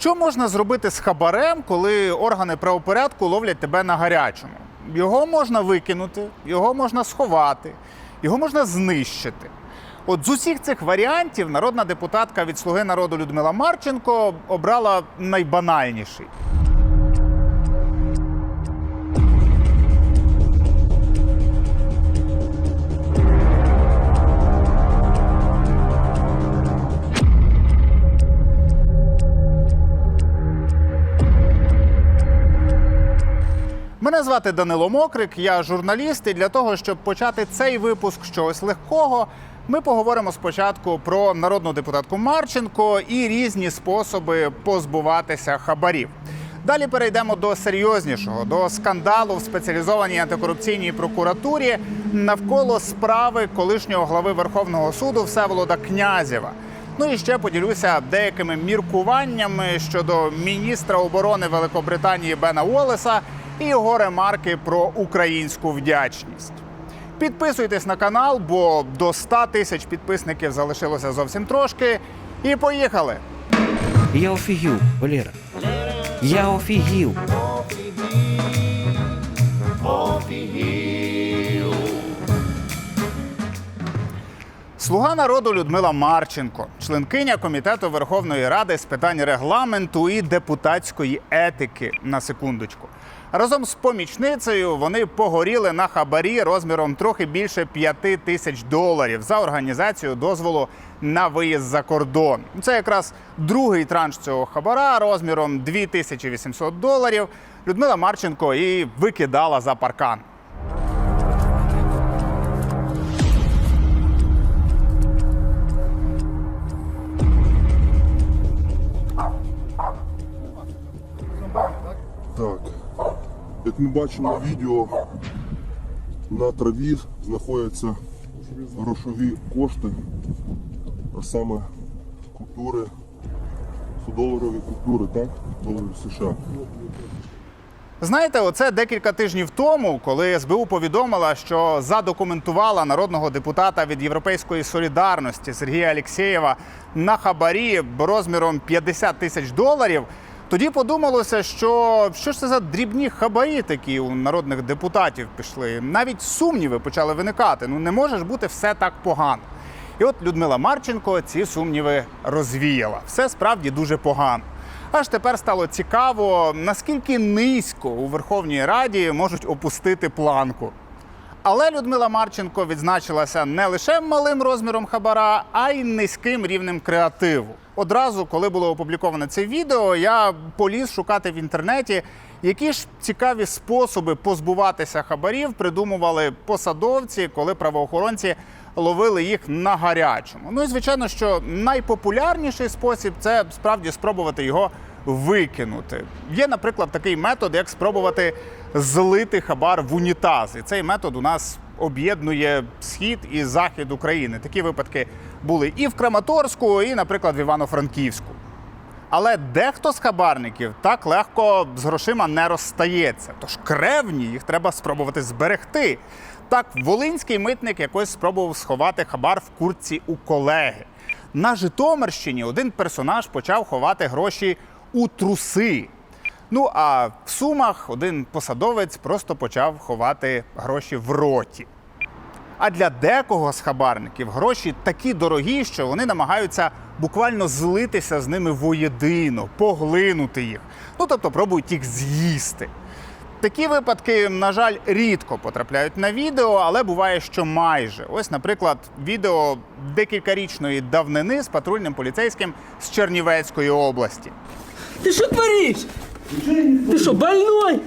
Що можна зробити з хабарем, коли органи правопорядку ловлять тебе на гарячому? Його можна викинути, його можна сховати, його можна знищити. От з усіх цих варіантів народна депутатка від Слуги народу Людмила Марченко обрала найбанальніший. Мене звати Данило Мокрик, я журналіст. І для того, щоб почати цей випуск чогось легкого, ми поговоримо спочатку про народну депутатку Марченко і різні способи позбуватися хабарів. Далі перейдемо до серйознішого, до скандалу в спеціалізованій антикорупційній прокуратурі навколо справи колишнього глави Верховного суду Всеволода Князєва. Ну і ще поділюся деякими міркуваннями щодо міністра оборони Великобританії Бена Уоллеса і його ремарки про українську вдячність. Підписуйтесь на канал, бо до 100 тисяч підписників залишилося зовсім трошки. І поїхали! Я офігів, Валера. Я офігів. Слуга народу Людмила Марченко, членкиня комітету Верховної Ради з питань регламенту і депутатської етики. На секундочку. Разом з помічницею вони погоріли на хабарі розміром трохи більше п'яти тисяч доларів за організацію дозволу на виїзд за кордон. Це якраз другий транш цього хабара розміром 2800 доларів. Людмила Марченко і викидала за паркан. Як ми бачимо відео, на траві знаходяться грошові кошти, а саме купюри, 100-доларові купюри, так? Доларів США. Знаєте, оце декілька тижнів тому, коли СБУ повідомила, що задокументувала народного депутата від Європейської солідарності Сергія Алєксєєва на хабарі розміром 50 тисяч доларів. Тоді подумалося, що що ж це за дрібні хабарі такі у народних депутатів пішли. Навіть сумніви почали виникати. Ну не може ж бути все так погано. І от Людмила Марченко ці сумніви розвіяла. Все справді дуже погано. Аж тепер стало цікаво, наскільки низько у Верховній Раді можуть опустити планку. Але Людмила Марченко відзначилася не лише малим розміром хабара, а й низьким рівнем креативу. Одразу, коли було опубліковане це відео, я поліз шукати в інтернеті, які ж цікаві способи позбуватися хабарів придумували посадовці, коли правоохоронці ловили їх на гарячому. Ну і звичайно, що найпопулярніший спосіб це справді спробувати його викинути. Є, наприклад, такий метод, як спробувати злити хабар в унітаз. І цей метод у нас об'єднує схід і захід України. Такі випадки були і в Краматорську, і, наприклад, в Івано-Франківську. Але дехто з хабарників так легко з грошима не розстається. Тож кревні їх треба спробувати зберегти. Так, волинський митник якось спробував сховати хабар в куртці у колеги. На Житомирщині один персонаж почав ховати гроші у труси. Ну а в Сумах один посадовець просто почав ховати гроші в роті. А для декого з хабарників гроші такі дорогі, що вони намагаються буквально злитися з ними воєдино, поглинути їх. Ну тобто пробують їх з'їсти. Такі випадки, на жаль, рідко потрапляють на відео, але буває, що майже. Ось, наприклад, відео декількарічної давнини з патрульним поліцейським з Чернівецької області. Ты что творишь? Ты что, больной?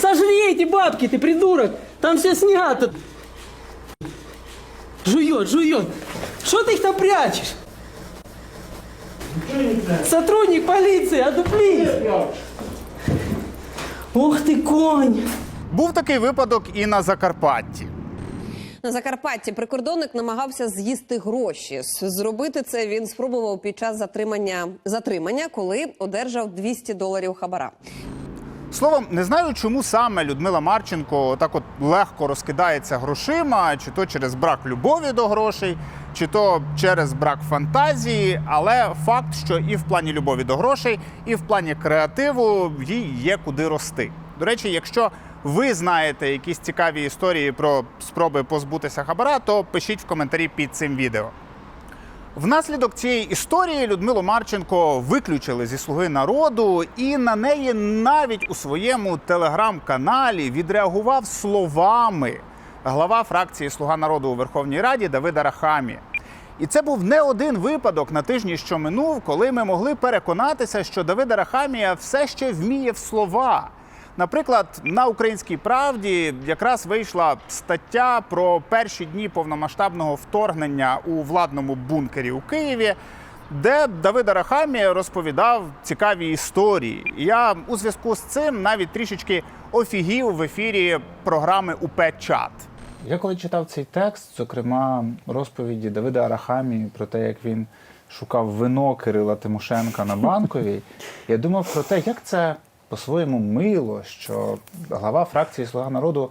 Сожри эти бабки, ты придурок! Там все снято. Жует, жует. Что ты их там прячешь? Сотрудник полиции, одуплись! Ух ты, конь! Був такий випадок і на Закарпатті. На Закарпатті прикордонник намагався з'їсти гроші. Зробити це він спробував під час затримання затримання, коли одержав 200 доларів хабара. Словом, не знаю, чому саме Людмила Марченко так от легко розкидається грошима, чи то через брак любові до грошей, чи то через брак фантазії. Але факт, що і в плані любові до грошей, і в плані креативу їй є куди рости. До речі, якщо ви знаєте якісь цікаві історії про спроби позбутися хабара, то пишіть в коментарі під цим відео. Внаслідок цієї історії Людмилу Марченко виключили зі слуги народу, і на неї навіть у своєму телеграм-каналі відреагував словами глава фракції Слуга народу у Верховній Раді Давида Рахамі. І це був не один випадок на тижні, що минув, коли ми могли переконатися, що Давида Рахамія все ще вміє в слова. Наприклад, на українській правді якраз вийшла стаття про перші дні повномасштабного вторгнення у владному бункері у Києві, де Давид Арахамі розповідав цікаві історії. Я у зв'язку з цим навіть трішечки офігів в ефірі програми УП Чат. Я коли читав цей текст, зокрема розповіді Давида Арахамі про те, як він шукав вино Кирила Тимошенка на банковій, я думав про те, як це по-своєму мило, що глава фракції Слуга народу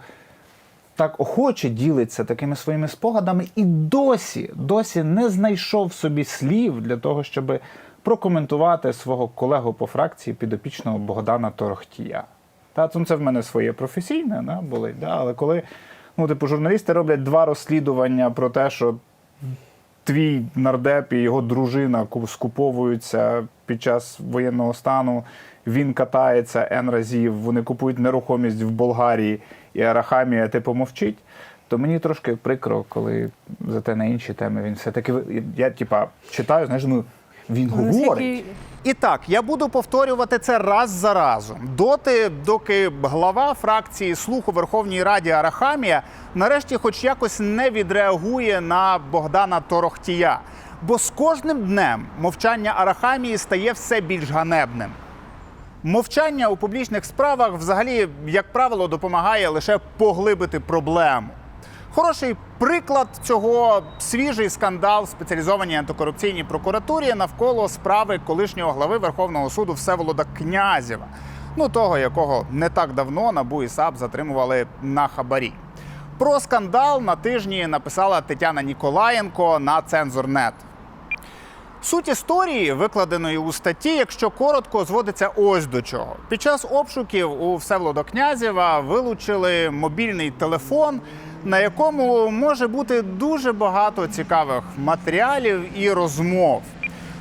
так охоче ділиться такими своїми спогадами і досі, досі не знайшов собі слів для того, щоб прокоментувати свого колегу по фракції підопічного Богдана Торохтія. Та це в мене своє професійне да, болить, да, але коли ну, типу, журналісти роблять два розслідування про те, що твій нардеп і його дружина скуповуються під час воєнного стану. Він катається N разів, вони купують нерухомість в Болгарії, і Арахамія типу мовчить. То мені трошки прикро, коли зате на інші теми він все-таки. Я, типа, читаю, знаєш, думаю, він говорить. І так, я буду повторювати це раз за разом. Доти, доки глава фракції «Слух» у Верховній Раді Арахамія нарешті хоч якось не відреагує на Богдана Торохтія. Бо з кожним днем мовчання Арахамії стає все більш ганебним. Мовчання у публічних справах взагалі, як правило, допомагає лише поглибити проблему. Хороший приклад цього свіжий скандал в спеціалізованій антикорупційній прокуратурі навколо справи колишнього глави Верховного суду Всеволода Князєва, ну того, якого не так давно НАБУ і САП затримували на хабарі. Про скандал на тижні написала Тетяна Ніколаєнко на Цензорнет. Суть історії, викладеної у статті, якщо коротко, зводиться ось до чого. Під час обшуків у Всеволода Князєва вилучили мобільний телефон, на якому може бути дуже багато цікавих матеріалів і розмов.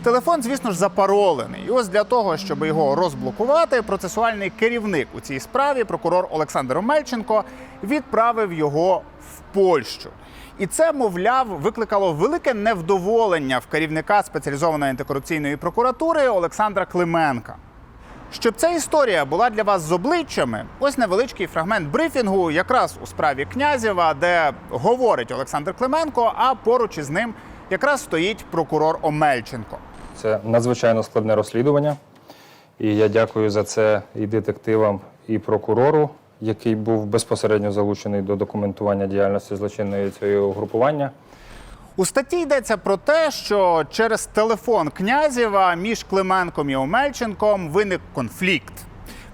Телефон, звісно ж, запаролений. І ось для того, щоб його розблокувати, процесуальний керівник у цій справі, прокурор Олександр Омельченко, відправив його в Польщу. І це, мовляв, викликало велике невдоволення в керівника спеціалізованої антикорупційної прокуратури Олександра Клименка. Щоб ця історія була для вас з обличчями, ось невеличкий фрагмент брифінгу, якраз у справі Князєва, де говорить Олександр Клименко, а поруч із ним якраз стоїть прокурор Омельченко. Це надзвичайно складне розслідування. І я дякую за це і детективам, і прокурору, який був безпосередньо залучений до документування діяльності злочинної цього угрупування. У статті йдеться про те, що через телефон Князєва між Клименком і Омельченком виник конфлікт.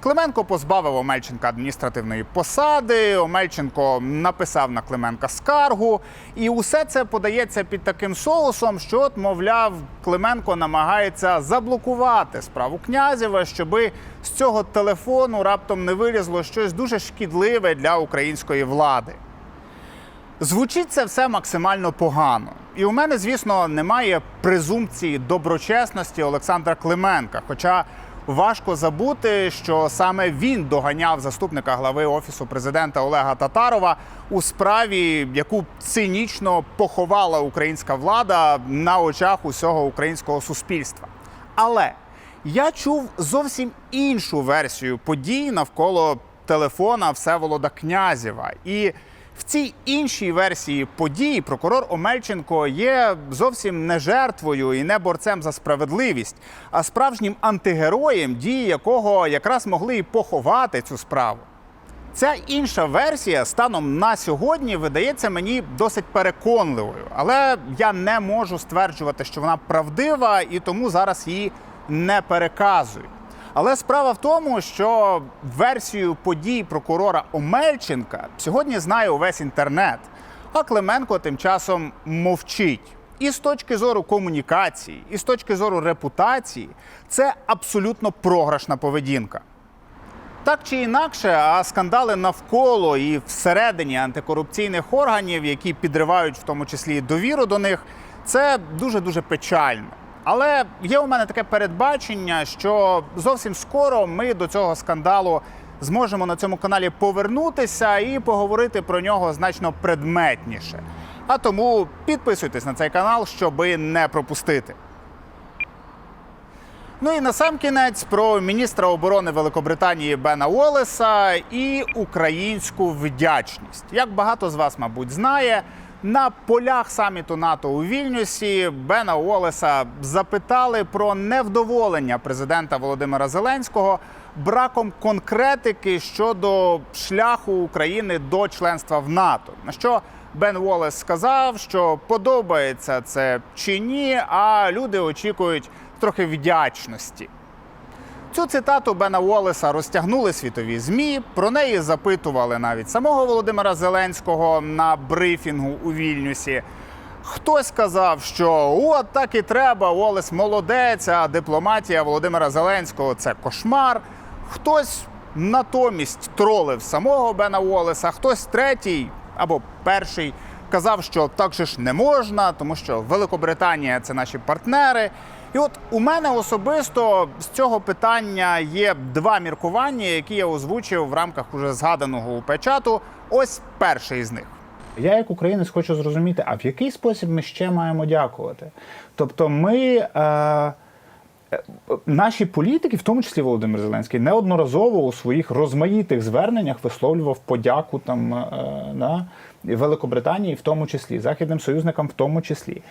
Клименко позбавив Омельченка адміністративної посади. Омельченко написав на Клименка скаргу, і усе це подається під таким соусом, що, от, мовляв, Клименко намагається заблокувати справу Князєва, щоби з цього телефону раптом не вилізло щось дуже шкідливе для української влади. Звучить це все максимально погано. І у мене, звісно, немає презумпції доброчесності Олександра Клименка. Хоча важко забути, що саме він доганяв заступника глави офісу президента Олега Татарова у справі, яку цинічно поховала українська влада на очах усього українського суспільства. Але я чув зовсім іншу версію подій навколо телефона Всеволода Князєва. І в цій іншій версії подій прокурор Омельченко є зовсім не жертвою і не борцем за справедливість, а справжнім антигероєм, дії якого якраз могли і поховати цю справу. Ця інша версія станом на сьогодні видається мені досить переконливою, але я не можу стверджувати, що вона правдива, і тому зараз її не переказую. Але справа в тому, що версію подій прокурора Омельченка сьогодні знає увесь інтернет. А Клименко тим часом мовчить. І з точки зору комунікації, і з точки зору репутації, це абсолютно програшна поведінка. Так чи інакше, а скандали навколо і всередині антикорупційних органів, які підривають в тому числі довіру до них, це дуже дуже печально. Але є у мене таке передбачення, що зовсім скоро ми до цього скандалу зможемо на цьому каналі повернутися і поговорити про нього значно предметніше. А тому підписуйтесь на цей канал, щоби не пропустити. Ну і на сам кінець про міністра оборони Великобританії Бена Уоллеса і українську вдячність. Як багато з вас, мабуть, знає, на полях саміту НАТО у Вільнюсі Бена Уоллеса запитали про невдоволення президента Володимира Зеленського браком конкретики щодо шляху України до членства в НАТО. На що Бен Уоллес сказав, що подобається це чи ні, а люди очікують трохи вдячності. Цю цитату Бена Уоллеса розтягнули світові ЗМІ. Про неї запитували навіть самого Володимира Зеленського на брифінгу у Вільнюсі. Хтось сказав, що от так і треба, Уоллес молодець, а дипломатія Володимира Зеленського це кошмар. Хтось натомість тролив самого Бена Уоллеса, хтось третій або перший казав, що так же ж не можна, тому що Великобританія це наші партнери. І от у мене особисто з цього питання є два міркування, які я озвучив в рамках уже згаданого УП чату. Ось перший із них. Я, як українець, хочу зрозуміти, а в який спосіб ми ще маємо дякувати? Тобто, ми. Е... е, Наші політики, в тому числі Володимир Зеленський, неодноразово у своїх розмаїтих зверненнях висловлював подяку там е, на Великобританії, в тому числі західним союзникам, в тому числі.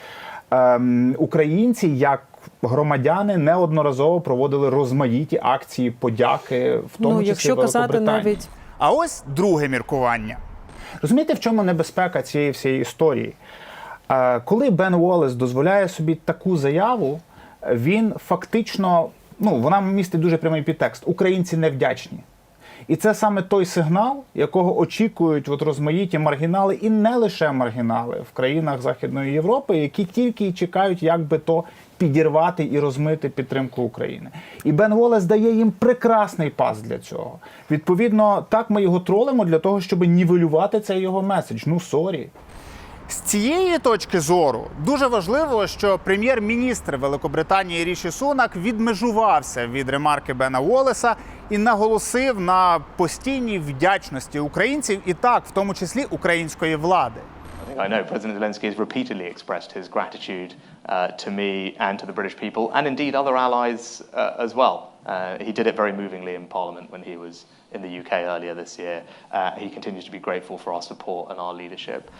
Ем, українці, як громадяни, неодноразово проводили розмаїті акції подяки, в тому ну, числі якщо казати навіть А ось друге міркування. Розумієте, в чому небезпека цієї всієї історії? Е, Коли Бен Уоллес дозволяє собі таку заяву, він фактично, ну вона містить дуже прямий підтекст: українці невдячні. І це саме той сигнал, якого очікують от розмаїті маргінали, і не лише маргінали в країнах Західної Європи, які тільки й чекають, як би то підірвати і розмити підтримку України. І Бен Волес дає їм прекрасний пас для цього. Відповідно, так ми його тролимо для того, щоб нівелювати цей його меседж. Ну сорі. З цієї точки зору дуже важливо, що прем'єр-міністр Великобританії Ріші Сунак відмежувався від ремарки Бена Уоллеса і наголосив на постійній вдячності українців, і так, в тому числі української влади. I know President Zelensky has repeatedly expressed his gratitude uh, to me and to the British people, and indeed other allies uh, as well. Uh, he did it very movingly in Parliament when he was in the UK earlier this year. Uh, he continues to be grateful for our support and our leadership.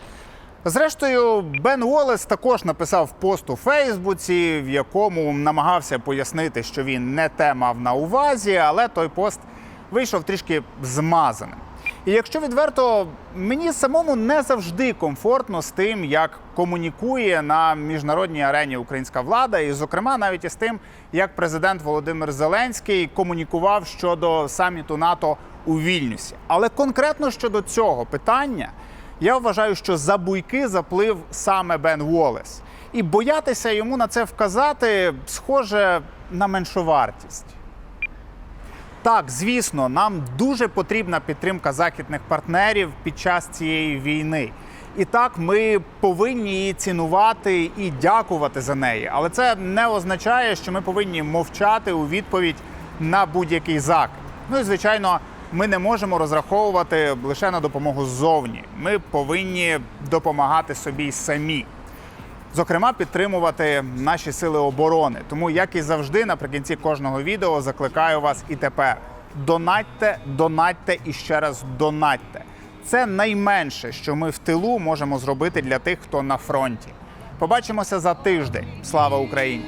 Зрештою, Бен Уоллес також написав пост у Фейсбуці, в якому намагався пояснити, що він не те мав на увазі, але той пост вийшов трішки змазаним. І якщо відверто, мені самому не завжди комфортно з тим, як комунікує на міжнародній арені українська влада, і, зокрема, навіть із тим, як президент Володимир Зеленський комунікував щодо саміту НАТО у Вільнюсі. Але конкретно щодо цього питання. Я вважаю, що за буйки заплив саме Бен Уоллес. І боятися йому на це вказати схоже на меншовартість. Так, звісно, нам дуже потрібна підтримка західних партнерів під час цієї війни. І так, ми повинні її цінувати і дякувати за неї. Але це не означає, що ми повинні мовчати у відповідь на будь-який закид. Ну і звичайно, ми не можемо розраховувати лише на допомогу ззовні. Ми повинні допомагати собі самі. Зокрема, підтримувати наші сили оборони. Тому, як і завжди, наприкінці кожного відео закликаю вас і тепер: донатьте, донатьте і ще раз донатьте. Це найменше, що ми в тилу можемо зробити для тих, хто на фронті. Побачимося за тиждень. Слава Україні!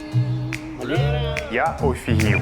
Я офігів.